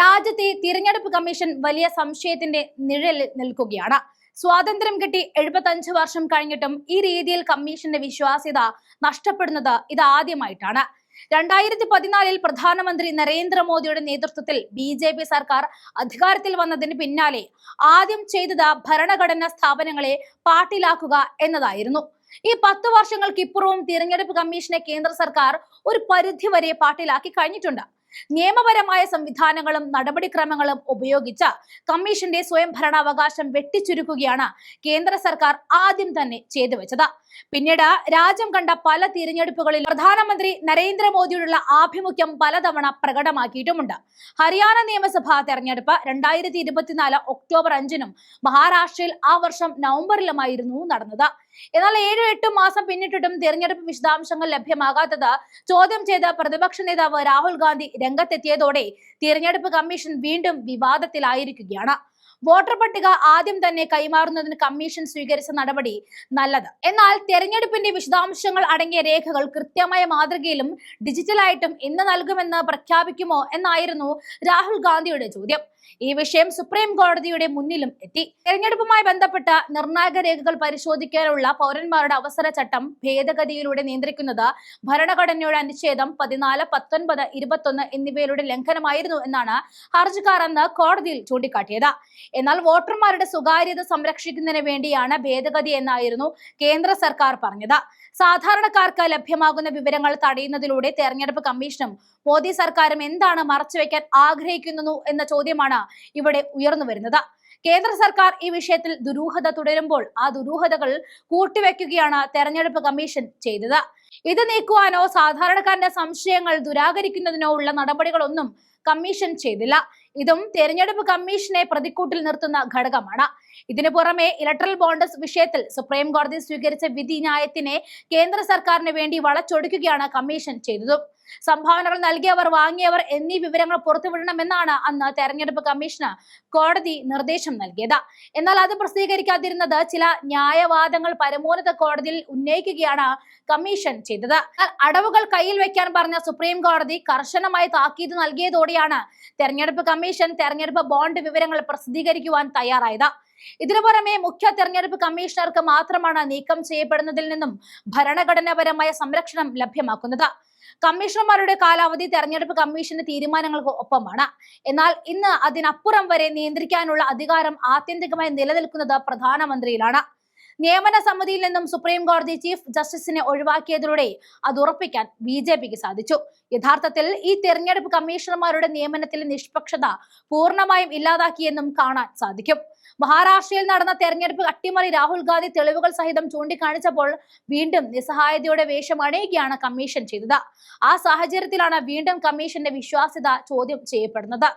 രാജ്യത്തെ തിരഞ്ഞെടുപ്പ് കമ്മീഷൻ വലിയ സംശയത്തിന്റെ നിഴലിൽ നിൽക്കുകയാണ്. സ്വാതന്ത്ര്യം കിട്ടി എഴുപത്തഞ്ച് വർഷം കഴിഞ്ഞിട്ടും ഈ രീതിയിൽ കമ്മീഷന്റെ വിശ്വാസ്യത നഷ്ടപ്പെടുന്നത് ഇതാദ്യമായിട്ടാണ് രണ്ടായിരത്തി പതിനാലിൽ പ്രധാനമന്ത്രി നരേന്ദ്രമോദിയുടെ നേതൃത്വത്തിൽ ബി ജെ പി സർക്കാർ അധികാരത്തിൽ വന്നതിന് പിന്നാലെ ആദ്യം ചെയ്തത് ഭരണഘടനാ സ്ഥാപനങ്ങളെ പാട്ടിലാക്കുക എന്നതായിരുന്നു. ഈ പത്ത് വർഷങ്ങൾക്കിപ്പുറവും തിരഞ്ഞെടുപ്പ് കമ്മീഷനെ കേന്ദ്ര സർക്കാർ ഒരു പരിധി വരെ പാട്ടിലാക്കി കഴിഞ്ഞിട്ടുണ്ട്. നിയമപരമായ സംവിധാനങ്ങളും നടപടിക്രമങ്ങളും ഉപയോഗിച്ച കമ്മീഷന്റെ സ്വയം ഭരണാവകാശം വെട്ടിച്ചുരുക്കുകയാണ് കേന്ദ്ര സർക്കാർ ആദ്യം തന്നെ ചെയ്തു വെച്ചത്. പിന്നീട് രാജ്യം കണ്ട പല തിരഞ്ഞെടുപ്പുകളിൽ പ്രധാനമന്ത്രി നരേന്ദ്രമോദിയോടുള്ള ആഭിമുഖ്യം പലതവണ പ്രകടമാക്കിയിട്ടുമുണ്ട്. ഹരിയാന നിയമസഭാ തെരഞ്ഞെടുപ്പ് രണ്ടായിരത്തി ഇരുപത്തിനാല് ഒക്ടോബർ അഞ്ചിനും മഹാരാഷ്ട്രയിൽ ആ വർഷം നവംബറിലുമായിരുന്നു നടന്നത്. എന്നാൽ ഏഴു എട്ട് മാസം പിന്നിട്ടിട്ടും തിരഞ്ഞെടുപ്പ് വിശദാംശങ്ങൾ ലഭ്യമാകാത്തത് ചോദ്യം ചെയ്ത പ്രതിപക്ഷ നേതാവ് രാഹുൽ ഗാന്ധി രംഗത്തെത്തിയതോടെ തിരഞ്ഞെടുപ്പ് കമ്മീഷൻ വീണ്ടും വിവാദത്തിലായിരിക്കുകയാണ്. വോട്ടർ പട്ടിക ആദ്യം തന്നെ കൈമാറുന്നതിന് കമ്മീഷൻ സ്വീകരിച്ച നടപടി നല്ലത്. എന്നാൽ തെരഞ്ഞെടുപ്പിന്റെ വിശദാംശങ്ങൾ അടങ്ങിയ രേഖകൾ കൃത്യമായ മാതൃകയിലും ഡിജിറ്റലായിട്ടും ഇന്ന് നൽകുമെന്ന് പ്രഖ്യാപിക്കുമോ എന്നായിരുന്നു രാഹുൽ ഗാന്ധിയുടെ ചോദ്യം. ഈ വിഷയം സുപ്രീം കോടതിയുടെ മുന്നിലും എത്തി. തെരഞ്ഞെടുപ്പുമായി ബന്ധപ്പെട്ട നിർണായക രേഖകൾ പരിശോധിക്കാനുള്ള പൗരന്മാരുടെ അവസര ചട്ടം ഭേദഗതിയിലൂടെ നിയന്ത്രിക്കുന്നത് ഭരണഘടനയുടെ അനുച്ഛേദം പതിനാല് പത്തൊൻപത് ഇരുപത്തൊന്ന് എന്നിവയുടെ ലംഘനമായിരുന്നു എന്നാണ് ഹർജിക്കാർ അന്ന് കോടതിയിൽ ചൂണ്ടിക്കാട്ടിയത്. എന്നാൽ വോട്ടർമാരുടെ സ്വകാര്യത സംരക്ഷിക്കുന്നതിന് വേണ്ടിയാണ് ഭേദഗതി എന്നായിരുന്നു കേന്ദ്ര സർക്കാർ പറഞ്ഞത്. സാധാരണക്കാർക്ക് ലഭ്യമാകുന്ന വിവരങ്ങൾ തടയുന്നതിലൂടെ തെരഞ്ഞെടുപ്പ് കമ്മീഷനും മോദി സർക്കാരും എന്താണ് മറച്ചുവെക്കാൻ ആഗ്രഹിക്കുന്നു എന്ന ചോദ്യമാണ് ഇവിടെ ഉയർന്നു വരുന്നത്. കേന്ദ്ര സർക്കാർ ഈ വിഷയത്തിൽ ദുരൂഹത തുടരുമ്പോൾ ആ ദുരൂഹതകൾ കൂട്ടിവെക്കുകയാണ് തെരഞ്ഞെടുപ്പ് കമ്മീഷൻ ചെയ്തത്. ഇത് നീക്കുവാനോ സാധാരണക്കാരന്റെ സംശയങ്ങൾ ദുരാകരിക്കുന്നതിനോ ഉള്ള നടപടികളൊന്നും കമ്മീഷൻ ചെയ്തില്ല. ഇതും തെരഞ്ഞെടുപ്പ് കമ്മീഷനെ പ്രതിക്കൂട്ടിൽ നിർത്തുന്ന ഘടകമാണ്. ഇതിനു പുറമെ ഇലക്ട്രൽ ബോണ്ടസ് വിഷയത്തിൽ സുപ്രീം കോടതി സ്വീകരിച്ച വിധി ന്യായത്തിനെ കേന്ദ്ര സർക്കാരിന് വേണ്ടി വളച്ചൊടുക്കുകയാണ് കമ്മീഷൻ ചെയ്തതും. സംഭാവനകൾ നൽകിയവർ വാങ്ങിയവർ എന്നീ വിവരങ്ങൾ പുറത്തുവിടണമെന്നാണ് അന്ന് തെരഞ്ഞെടുപ്പ് കമ്മീഷന് കോടതി നിർദ്ദേശം നൽകിയത്. എന്നാൽ അത് പ്രസിദ്ധീകരിക്കാതിരുന്നത് ചില ന്യായവാദങ്ങൾ പരമോന്നത കോടതിയിൽ ഉന്നയിക്കുകയാണ് കമ്മീഷൻ ചെയ്തത്. അടവുകൾ കയ്യിൽ വെക്കാൻ പറഞ്ഞ സുപ്രീം കോടതി കർശനമായി താക്കീത് നൽകിയതോടെയാണ് തെരഞ്ഞെടുപ്പ് കമ്മീഷൻ തെരഞ്ഞെടുപ്പ് ബോണ്ട് വിവരങ്ങൾ പ്രസിദ്ധീകരിക്കുവാൻ തയ്യാറായത്. ഇതിനു പുറമെ മുഖ്യ തെരഞ്ഞെടുപ്പ് കമ്മീഷണർക്ക് മാത്രമാണ് നീക്കം ചെയ്യപ്പെടുന്നതിൽ നിന്നും ഭരണഘടനാപരമായ സംരക്ഷണം ലഭ്യമാക്കുന്നത്. കമ്മീഷണർമാരുടെ കാലാവധി തെരഞ്ഞെടുപ്പ് കമ്മീഷന്റെ തീരുമാനങ്ങൾക്ക് ഒപ്പമാണ്. എന്നാൽ ഇന്ന് അതിനപ്പുറം വരെ നിയന്ത്രിക്കാനുള്ള അധികാരം ആത്യന്തികമായി നിലനിൽക്കുന്നത് പ്രധാനമന്ത്രിയിലാണ്. നിയമന സമിതിയിൽ നിന്നും സുപ്രീം കോടതി ചീഫ് ജസ്റ്റിസിനെ ഒഴിവാക്കിയതിലൂടെ അത് ഉറപ്പിക്കാൻ ബി ജെ പിക്ക് സാധിച്ചു. യഥാർത്ഥത്തിൽ ഈ തെരഞ്ഞെടുപ്പ് കമ്മീഷണർമാരുടെ നിയമനത്തിലെ നിഷ്പക്ഷത പൂർണമായും ഇല്ലാതാക്കിയെന്നും കാണാൻ സാധിക്കും. മഹാരാഷ്ട്രയിൽ നടന്ന തെരഞ്ഞെടുപ്പ് അട്ടിമറി രാഹുൽ ഗാന്ധി തെളിവുകൾ സഹിതം ചൂണ്ടിക്കാണിച്ചപ്പോൾ വീണ്ടും നിസ്സഹായതയുടെ വേഷം അണിയുകയാണ് കമ്മീഷൻ ചെയ്തത്. ആ സാഹചര്യത്തിലാണ് വീണ്ടും കമ്മീഷന്റെ വിശ്വാസ്യത ചോദ്യം ചെയ്യപ്പെടുന്നത്.